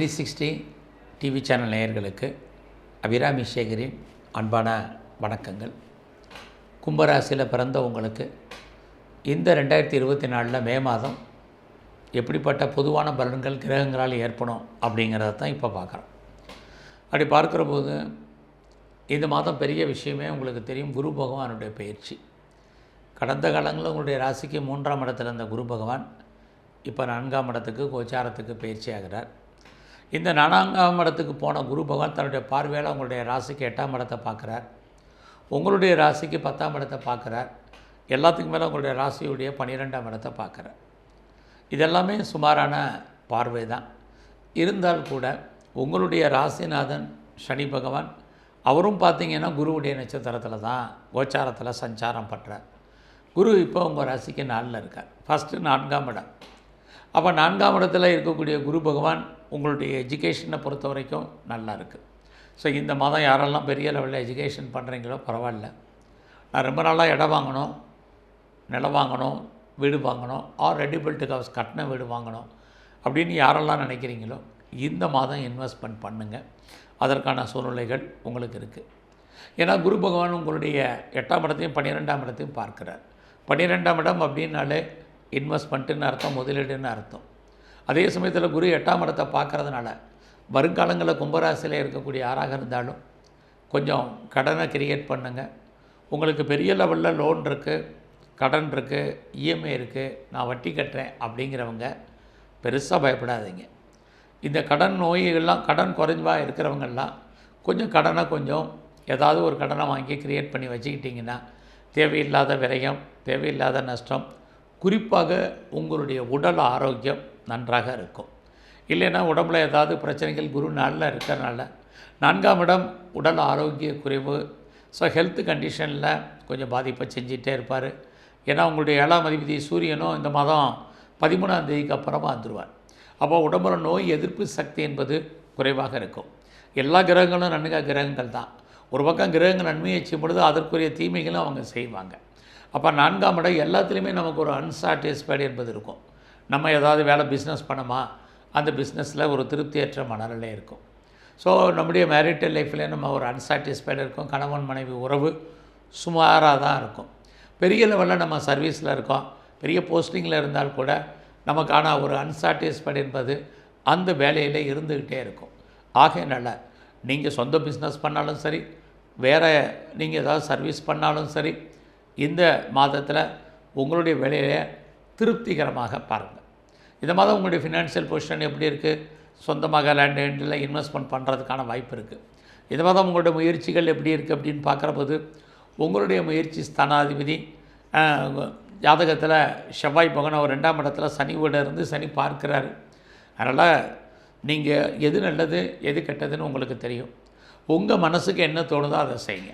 Three sixty TV channel நேயர்களுக்கு அபிராமி சேகரின் அன்பான வணக்கங்கள். கும்பராசியில் பிறந்த உங்களுக்கு இந்த ரெண்டாயிரத்தி இருபத்தி நாலில் மே மாதம் எப்படிப்பட்ட பொதுவான பலன்கள் கிரகங்களால் ஏற்படும் அப்படிங்கிறத தான் இப்போ பார்க்குறோம். அப்படி பார்க்குற போது இந்த மாதம் பெரிய விஷயமே உங்களுக்கு தெரியும் குரு பகவானுடைய பயிற்சி. கடந்த காலங்களில் உங்களுடைய ராசிக்கு மூன்றாம் இடத்துல இருந்த குரு பகவான் இப்போ நான்காம் இடத்துக்கு கோச்சாரத்துக்கு பயிற்சி ஆகிறார் இந்த நானாங்காம் இடத்துக்கு போன குரு பகவான் தன்னுடைய பார்வையால் உங்களுடைய ராசிக்கு எட்டாம் இடத்தை பார்க்குறார். உங்களுடைய ராசிக்கு பத்தாம் இடத்தை பார்க்குறார். எல்லாத்துக்கும் மேலே உங்களுடைய ராசியுடைய பன்னிரெண்டாம் இடத்தை பார்க்குறார். இதெல்லாமே சுமாரான பார்வை தான். இருந்தால் கூட உங்களுடைய ராசிநாதன் சனி பகவான் அவரும் பார்த்தீங்கன்னா குருவுடைய நட்சத்திரத்தில் தான் கோச்சாரத்தில் சஞ்சாரம் பண்ணுறார் குரு இப்போ உங்கள் ராசிக்கு நாளில் இருக்கார். ஃபஸ்ட்டு நான்காம் இடம். அப்போ நான்காம் இடத்துல இருக்கக்கூடிய குரு பகவான் உங்களுடைய எஜுகேஷனை பொறுத்த வரைக்கும் நல்லா இருக்குது ஸோ இந்த மாதம் யாரெல்லாம் பெரிய லெவலில் எஜுகேஷன் பண்ணுறீங்களோ பரவாயில்ல. நான் ரொம்ப நாளாக இடம் வாங்கணும் நிலம் வாங்கணும் வீடு வாங்கணும் ஆர் ரெடி பில்ட் ஹவுஸ் கட்டின வீடு வாங்கணும் அப்படின்னு யாரெல்லாம் நினைக்கிறீங்களோ இந்த மாதம் இன்வெஸ்ட்மெண்ட் பண்ணுங்கள் அதற்கான சூழ்நிலைகள் உங்களுக்கு இருக்குது ஏன்னா குரு பகவான் உங்களுடைய எட்டாம் இடத்தையும் பன்னிரெண்டாம் இடத்தையும் பார்க்குறார். பன்னிரெண்டாம் இடம் அப்படின்னாலே இன்வெஸ்ட்மெண்ட்டுன்னு அர்த்தம் முதலீடுன்னு அர்த்தம். அதே சமயத்தில் குரு எட்டாம் இடத்தை பார்க்குறதுனால வருங்காலங்களில் கும்பராசியில் இருக்கக்கூடிய யாராக இருந்தாலும் கொஞ்சம் கடனை கிரியேட் பண்ணுங்கள் உங்களுக்கு பெரிய லெவலில் லோன் இருக்குது கடன் இருக்குது இஎம்ஐ இருக்குது நான் வட்டி கட்டுறேன் அப்படிங்கிறவங்க பெருசாக பயப்படாதீங்க. இந்த கடன் நோய்கள்லாம் கடன் குறைஞ்சவா இருக்கிறவங்கெல்லாம் கொஞ்சம் கடனை கொஞ்சம் ஏதாவது ஒரு கடனை வாங்கி கிரியேட் பண்ணி வச்சுக்கிட்டிங்கன்னா தேவையில்லாத விரயம் தேவையில்லாத நஷ்டம் குறிப்பாக உங்களுடைய உடல் ஆரோக்கியம் நன்றாக இருக்கும். இல்லைன்னா உடம்புல ஏதாவது பிரச்சனைகள் குரு நாளில் இருக்கிறனால நான்காம் இடம் உடல் ஆரோக்கிய குறைவு. ஸோ ஹெல்த் கண்டிஷனில் கொஞ்சம் பாதிப்பை செஞ்சிகிட்டே இருப்பார். ஏன்னா உங்களுடைய ஏழாம் அதிபதி சூரியனும் இந்த மாதம் பதிமூணாம் தேதிக்கு அப்புறமா வந்துடுவார் அப்போ உடம்புல நோய் எதிர்ப்பு சக்தி என்பது குறைவாக இருக்கும். எல்லா கிரகங்களும் நன்மை கிரகங்கள் தான். ஒரு பக்கம் கிரகங்கள் நன்மையை செய்யும் பொழுது அதற்குரிய தீமைகளும் அவங்க செய்வாங்க. அப்போ நான்காம் இடம் எல்லாத்துலேயுமே நமக்கு ஒரு அன்சாட்டிஸ்ஃபைடு என்பது இருக்கும். நம்ம ஏதாவது வேலை பிஸ்னஸ் பண்ணோமா? அந்த பிஸ்னஸில் ஒரு திருப்தியற்ற மனநிலை இருக்கும். ஸோ நம்முடைய மேரிட்டல் லைஃப்பில் நம்ம ஒரு அன்சாட்டிஸ்ஃபைடு இருக்கும். கணவன் மனைவி உறவு சுமாராக தான் இருக்கும். பெரிய லெவலில் நம்ம சர்வீஸில் இருக்கோம். பெரிய போஸ்டிங்கில் இருந்தால் கூட நமக்கான ஒரு அன்சாட்டிஸ்ஃபைடு என்பது அந்த வேலையில் இருந்துக்கிட்டே இருக்கும். ஆகையினால நீங்கள் சொந்த பிஸ்னஸ் பண்ணாலும் சரி வேறு நீங்கள் ஏதாவது சர்வீஸ் பண்ணாலும் சரி இந்த மாதத்தில் உங்களுடைய வேலையை திருப்திகரமாக பாருங்கள் இந்த மாதம் உங்களுடைய ஃபினான்ஷியல் பொசிஷன் எப்படி இருக்குது சொந்தமாக லேண்ட் ஹேண்டில் இன்வெஸ்ட்மெண்ட் பண்ணுறதுக்கான வாய்ப்பு இருக்குது இந்த மாதம் உங்களுடைய முயற்சிகள் எப்படி இருக்குது அப்படின்னு பார்க்குற போது உங்களுடைய முயற்சி ஸ்தானாதிபதி ஜாதகத்தில் செவ்வாய் பகவான் ஒரு ரெண்டாம் இடத்துல சனி இருந்து சனி பார்க்குறாரு. அதனால் நீங்கள் எது நல்லது எது கெட்டதுன்னு உங்களுக்கு தெரியும். உங்கள் மனசுக்கு என்ன தோணுதோ அதை செய்யுங்க.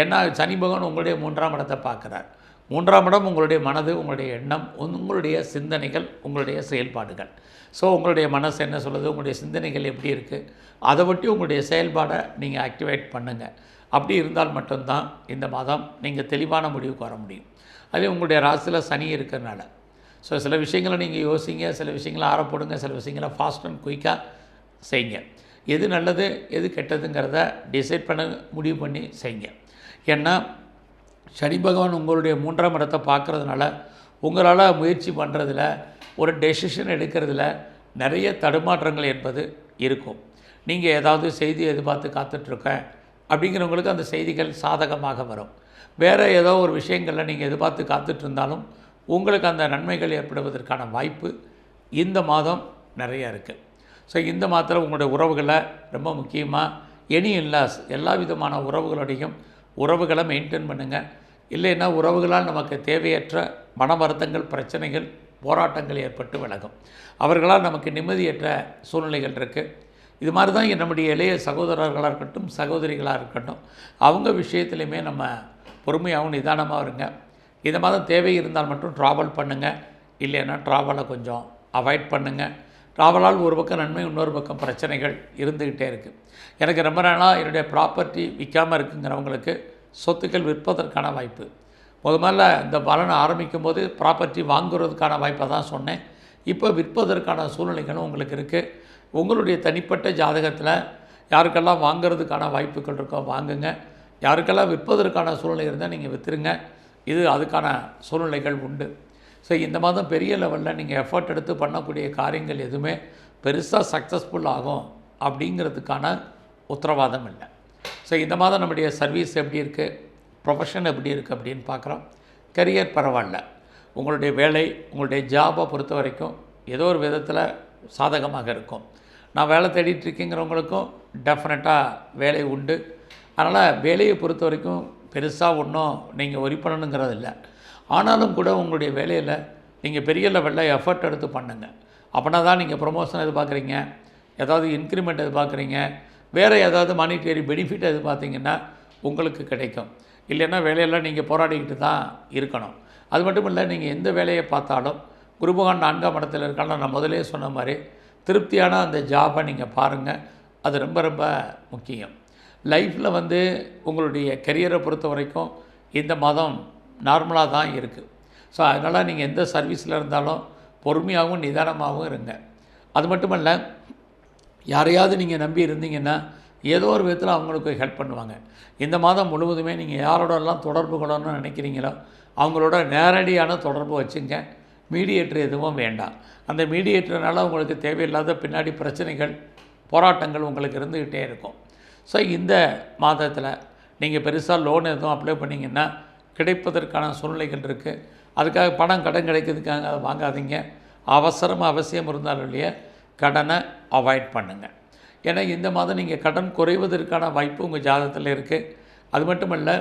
ஏன்னா சனி பகவான் உங்களுடைய மூன்றாம் இடத்தை பார்க்குறார். மூன்றாம் இடம் உங்களுடைய மனது உங்களுடைய எண்ணம் உங்களுடைய சிந்தனைகள் உங்களுடைய செயல்பாடுகள். ஸோ உங்களுடைய மனசு என்ன சொல்லுது? உங்களுடைய சிந்தனைகள் எப்படி இருக்குது அதை ஒட்டி உங்களுடைய செயல்பாடை நீங்கள் ஆக்டிவேட் பண்ணுங்கள் அப்படி இருந்தால் மட்டும்தான் இந்த மாதம் நீங்கள் தெளிவான முடிவுக்கு வர முடியும். அதே உங்களுடைய ராசியில் சனி இருக்கிறனால. ஸோ சில விஷயங்களை நீங்கள் யோசிங்க சில விஷயங்களை ஆரப்படுங்க சில விஷயங்களை ஃபாஸ்ட் அண்ட் குயிக்காக செய்யுங்க எது நல்லது எது கெட்டதுங்கிறத டிசைட் பண்ண முடிவு பண்ணி செய்யுங்க ஏன்னா சனி பகவான் உங்களுடைய மூன்றாம் இடத்தை பார்க்குறதுனால உங்களால் முயற்சி பண்ணுறதில் ஒரு டெசிஷன் எடுக்கிறதுல நிறைய தடுமாற்றங்கள் என்பது இருக்கும். நீங்கள் ஏதாவது செய்தி எதிர்பார்த்து காத்துட்ருக்கேன் அப்படிங்கிறவங்களுக்கு அந்த செய்திகள் சாதகமாக வரும். வேறு ஏதோ ஒரு விஷயங்களில் நீங்கள் எதிர்பார்த்து காத்துட்ருந்தாலும் உங்களுக்கு அந்த நன்மைகள் ஏற்படுவதற்கான வாய்ப்பு இந்த மாதம் நிறைய இருக்குது ஸோ இந்த மாதத்தில் உங்களுடைய உறவுகளை ரொம்ப முக்கியமாக எனி இல்லாஸ் எல்லா விதமான உறவுகளோடையும் உறவுகளை மெயின்டைன் பண்ணுங்கள் இல்லைன்னா உறவுகளால் நமக்கு தேவையற்ற மன வருத்தங்கள் பிரச்சனைகள் போராட்டங்கள் ஏற்பட்டு விலகும். அவர்களால் நமக்கு நிம்மதியற்ற சூழ்நிலைகள் இருக்குது இது மாதிரி தான் நம்முடைய இளைய சகோதரர்களாக இருக்கட்டும் சகோதரிகளாக இருக்கட்டும் அவங்க விஷயத்துலையுமே நம்ம பொறுமையாகவும் நிதானமாக இருங்க. இந்த மாதம் தேவை இருந்தால் மட்டும் ட்ராவல் பண்ணுங்கள் இல்லைன்னா ட்ராவலை கொஞ்சம் அவாய்ட் பண்ணுங்கள் ராவலால் ஒரு பக்கம் நன்மை இன்னொரு பக்கம் பிரச்சனைகள் இருந்துக்கிட்டே இருக்குது எனக்கு ரொம்ப நாளாக என்னுடைய ப்ராப்பர்ட்டி விற்காமல் இருக்குங்கிறவங்களுக்கு சொத்துக்கள் விற்பதற்கான வாய்ப்பு. முதல்ல இந்த பலனை ஆரம்பிக்கும் போது ப்ராப்பர்ட்டி வாங்குறதுக்கான வாய்ப்பை தான் சொன்னேன். இப்போ விற்பதற்கான சூழ்நிலைகளும் உங்களுக்கு இருக்குது உங்களுடைய தனிப்பட்ட ஜாதகத்தில் யாருக்கெல்லாம் வாங்குறதுக்கான வாய்ப்புகள் இருக்கோ வாங்குங்க. யாருக்கெல்லாம் விற்பதற்கான சூழ்நிலை இருந்தால் நீங்கள் விற்றுருங்க இது அதுக்கான சூழ்நிலைகள் உண்டு. ஸோ இந்த மாதம் பெரிய லெவலில் நீங்கள் எஃபர்ட் எடுத்து பண்ணக்கூடிய காரியங்கள் எதுவுமே பெருசாக சக்ஸஸ்ஃபுல் ஆகும் அப்படிங்கிறதுக்கான உத்தரவாதம் இல்லை. ஸோ இந்த மாதம் நம்முடைய சர்வீஸ் எப்படி இருக்குது ப்ரொஃபஷன் எப்படி இருக்குது அப்படின்னு பார்க்குறோம். கரியர் பரவாயில்ல. உங்களுடைய வேலை உங்களுடைய ஜாபை பொறுத்த வரைக்கும் ஏதோ ஒரு விதத்தில் சாதகமாக இருக்கும். நான் வேலை தேடிட்டு இருக்கேங்கிறவங்களுக்கும் டெஃபினட்டாக வேலை உண்டு. அதனால் வேலையை பொறுத்த வரைக்கும் பெருசாக ஒன்றும் நீங்கள் ஒரி பண்ணணுங்கிறது இல்லை ஆனாலும் கூட உங்களுடைய வேலையில் நீங்கள் பெரிய லெவலில் எஃபர்ட் எடுத்து பண்ணுங்கள் அப்படின்னா தான் நீங்கள் ப்ரொமோஷன் எதிர்பார்க்குறீங்க. ஏதாவது இன்க்ரிமெண்ட் எதிர்பார்க்குறீங்க. வேறு ஏதாவது மானிட்டரி பெனிஃபிட் எதிர்பார்த்தீங்கன்னா உங்களுக்கு கிடைக்கும். இல்லைன்னா வேலையெல்லாம் நீங்கள் போராடிக்கிட்டு தான் இருக்கணும். அது மட்டும் இல்லை நீங்கள் எந்த வேலையை பார்த்தாலும் குருபகான் நான்காம் இடத்துல இருக்கான நான் முதலே சொன்ன மாதிரி திருப்தியான அந்த ஜாபை நீங்கள் பாருங்கள் அது ரொம்ப ரொம்ப முக்கியம். லைஃப்பில் வந்து உங்களுடைய கெரியரை பொறுத்த வரைக்கும் இந்த மாதம் நார்மலாக தான் இருக்குது ஸோ அதனால் நீங்கள் எந்த சர்வீஸில் இருந்தாலும் பொறுமையாகவும் நிதானமாகவும் இருங்க. அது மட்டுமல்ல யாரையாவது நீங்கள் நம்பி இருந்தீங்கன்னா ஏதோ ஒரு விதத்தில் அவங்களுக்கு ஹெல்ப் பண்ணுவாங்க. இந்த மாதம் முழுவதுமே நீங்கள் யாரோடலாம் தொடர்பு கொள்ளணும்னு நினைக்கிறீங்களோ அவங்களோட நேரடியான தொடர்பு வச்சுங்க. மீடியேட்டர் எதுவும் வேண்டாம். அந்த மீடியேட்டர்னால உங்களுக்கு தேவையில்லாத பின்னாடி பிரச்சனைகள் போராட்டங்கள் உங்களுக்கு இருந்துக்கிட்டே இருக்கும். ஸோ இந்த மாதத்தில் நீங்கள் பெருசாக லோன் எதுவும் அப்ளை பண்ணிங்கன்னா கிடைப்பதற்கான சூழ்நிலைகள் இருக்குது அதுக்காக பணம் கடன் கிடைக்கிறதுக்காக அதை வாங்காதீங்க. அவசரம் அவசியம் இருந்தாலும் இல்லையா கடனை அவாய்ட் பண்ணுங்கள் ஏன்னா இந்த மாதம் நீங்கள் கடன் குறைவதற்கான வாய்ப்பு உங்கள் ஜாதகத்தில் இருக்குது அது மட்டும் இல்லை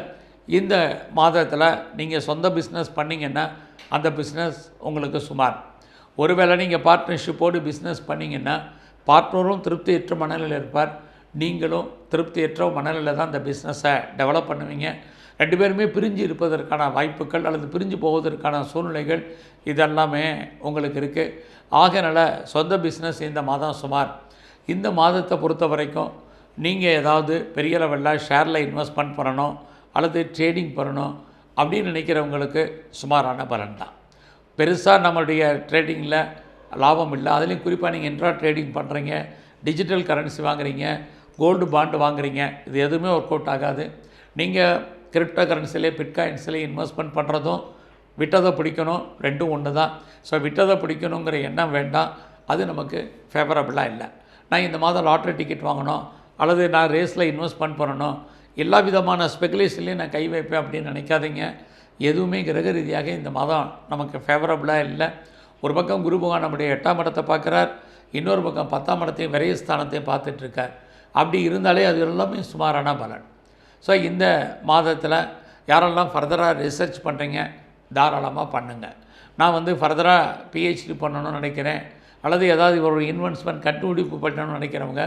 இந்த மாதத்தில் நீங்கள் சொந்த பிஸ்னஸ் பண்ணிங்கன்னா அந்த பிஸ்னஸ் உங்களுக்கு சுமார். ஒருவேளை நீங்கள் பார்ட்னர்ஷிப்போடு பிஸ்னஸ் பண்ணிங்கன்னா பார்ட்னரும் திருப்தியற்ற மனநிலையில் இருப்பார். நீங்களும் திருப்தியற்ற மனநிலையில் தான் அந்த பிஸ்னஸை டெவலப் பண்ணுவீங்க. ரெண்டு பேருமே பிரிஞ்சு இருப்பதற்கான வாய்ப்புகள் அல்லது பிரிஞ்சு போவதற்கான சூழ்நிலைகள் இதெல்லாமே உங்களுக்கு இருக்குது ஆகனால சொந்த பிஸ்னஸ் இந்த மாதம் சுமார் இந்த மாதத்தை பொறுத்த வரைக்கும் நீங்கள் ஏதாவது பெரிய லெவலில் ஷேரில் இன்வெஸ்ட்மெண்ட் பண்ணணும் அல்லது ட்ரேடிங் பண்ணணும் அப்படின்னு நினைக்கிறவங்களுக்கு சுமாரான பலன் தான். பெருசாக நம்மளுடைய ட்ரேடிங்கில் லாபம் இல்லை. அதுலேயும் குறிப்பாக நீங்கள் இன்ட்ரா ட்ரேடிங் பண்ணுறீங்க டிஜிட்டல் கரன்சி வாங்குறீங்க கோல்டு பாண்டு வாங்குறீங்க இது எதுவுமே ஒர்க் அவுட் ஆகாது. நீங்கள் கிரிப்டோ கரன்சிலே பிட்காயின்ஸ்லேயே இன்வெஸ்ட்மெண்ட் பண்ணுறதும் விட்டதை பிடிக்கணும். ரெண்டும் ஒன்று தான். ஸோ விட்டதை பிடிக்கணுங்கிற எண்ணம் வேண்டாம். அது நமக்கு ஃபேவரபுளாக இல்லை. நான் இந்த மாதம் லாட்ரி டிக்கெட் வாங்கணும். அல்லது நான் ரேஸில் இன்வெஸ்ட்மெண்ட் பண்ணணும். எல்லா விதமான ஸ்பெகுலேஷன்லேயும் நான் கை வைப்பேன் அப்படின்னு நினைக்காதீங்க. எதுவுமே கிரக ரீதியாக இந்த மாதம் நமக்கு ஃபேவரபுளாக இல்லை. ஒரு பக்கம் குரு பகவான் நம்முடைய எட்டாம் இடத்தை பார்க்குறார். இன்னொரு பக்கம் பத்தாம் இடத்தையும் விரயஸ்தானத்தையும் பார்த்துட்ருக்கார் அப்படி இருந்தாலே அது எல்லாமே சுமாரான பலன். ஸோ இந்த மாதத்தில் யாரெல்லாம் ஃபர்தராக ரிசர்ச் பண்ணுறீங்க தாராளமாக பண்ணுங்கள் நான் வந்து ஃபர்தராக பிஹெச்டி பண்ணணும்னு நினைக்கிறேன். அல்லது ஏதாவது ஒரு இன்வெஸ்ட்மெண்ட் கண்டுபிடிப்பு பண்ணணும்னு நினைக்கிறவங்க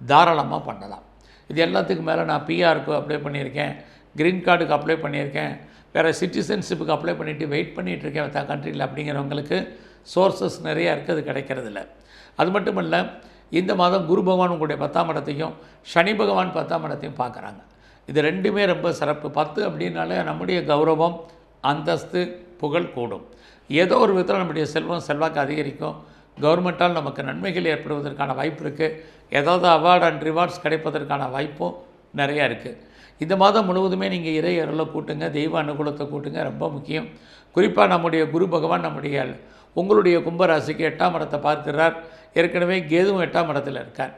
தாராளமாக பண்ணலாம். இது எல்லாத்துக்கும் மேலே நான் பிஆருக்கு அப்ளை பண்ணியிருக்கேன். க்ரீன் கார்டுக்கு அப்ளை பண்ணியிருக்கேன். வேறு சிட்டிசன்ஷிப்புக்கு அப்ளை பண்ணிவிட்டு வெயிட் பண்ணிகிட்ருக்கேன் மற்ற கண்ட்ரியில் அப்படிங்கிறவங்களுக்கு சோர்சஸ் நிறையா இருக்குது அது கிடைக்கிறதில்ல. அது மட்டும் இல்லை இந்த மாதம் குரு பகவான் உங்களுடைய பத்தாம் இடத்தையும் சனி பகவான் பத்தாம் இடத்தையும் பார்க்குறாங்க. இது ரெண்டுமே ரொம்ப சிறப்பு. பத்து அப்படின்னாலே நம்முடைய கௌரவம் அந்தஸ்து புகழ் கூடும். ஏதோ ஒரு விதத்தில் நம்முடைய செல்வம் செல்வாக்கு அதிகரிக்கும். கவர்மெண்ட்டால் நமக்கு நன்மைகள் ஏற்படுவதற்கான வாய்ப்பு இருக்குது ஏதாவது அவார்டு அண்ட் ரிவார்ட்ஸ் கிடைப்பதற்கான வாய்ப்பும் நிறையா இருக்குது இந்த மாதம் முழுவதுமே நீங்கள் இறை அருளை கூட்டுங்க தெய்வ அனுகூலத்தை கூட்டுங்க ரொம்ப முக்கியம். குறிப்பாக நம்முடைய குரு பகவான் நம்முடைய உங்களுடைய கும்பராசிக்கு எட்டாம் இடத்தை பார்க்கிறார் ஏற்கனவே கேதுவும் எட்டாம் இடத்துல இருக்கார்.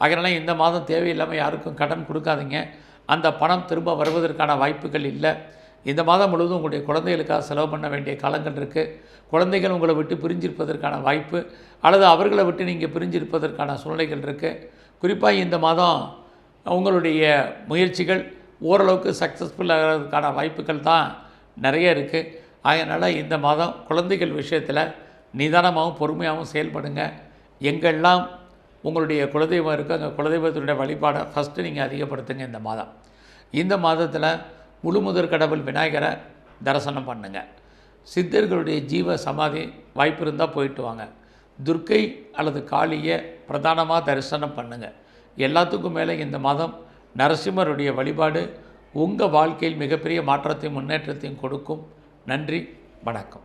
அதனால் இந்த மாதம் தேவையில்லாமல் யாருக்கும் கடன் கொடுக்காதீங்க. அந்த பணம் திரும்ப வருவதற்கான வாய்ப்புகள் இல்லை. இந்த மாதம் முழுவதும் உங்களுடைய குழந்தைகளுக்காக செலவு பண்ண வேண்டிய காலங்கள் இருக்குது குழந்தைகள் உங்களை விட்டு பிரிஞ்சிருப்பதற்கான வாய்ப்பு அல்லது அவர்களை விட்டு நீங்கள் பிரிஞ்சிருப்பதற்கான சூழ்நிலைகள் இருக்குது குறிப்பாக இந்த மாதம் உங்களுடைய முயற்சிகள் ஓரளவுக்கு சக்ஸஸ்ஃபுல் ஆகிறதுக்கான வாய்ப்புகள் தான் நிறைய இருக்குது அதனால் இந்த மாதம் குழந்தைகள் விஷயத்தில் நிதானமாகவும் பொறுமையாகவும் செயல்படுங்க. எங்கெல்லாம் உங்களுடைய குலதெய்வம் இருக்குது அந்த குலதெய்வத்தினுடைய வழிபாடை ஃபஸ்ட்டு நீங்கள் அதிகப்படுத்துங்க இந்த மாதம். இந்த மாதத்தில் முழுமுதற் கடவுள் விநாயகரை தரிசனம் பண்ணுங்க. சித்தர்களுடைய ஜீவ சமாதி வாய்ப்பு இருந்தால் போயிட்டு வாங்க. துர்க்கை அல்லது காளியை பிரதானமாக தரிசனம் பண்ணுங்க. எல்லாத்துக்கும் மேலே இந்த மாதம் நரசிம்மருடைய வழிபாடு உங்கள் வாழ்க்கையில் மிகப்பெரிய மாற்றத்தையும் முன்னேற்றத்தையும் கொடுக்கும். நன்றி வணக்கம்.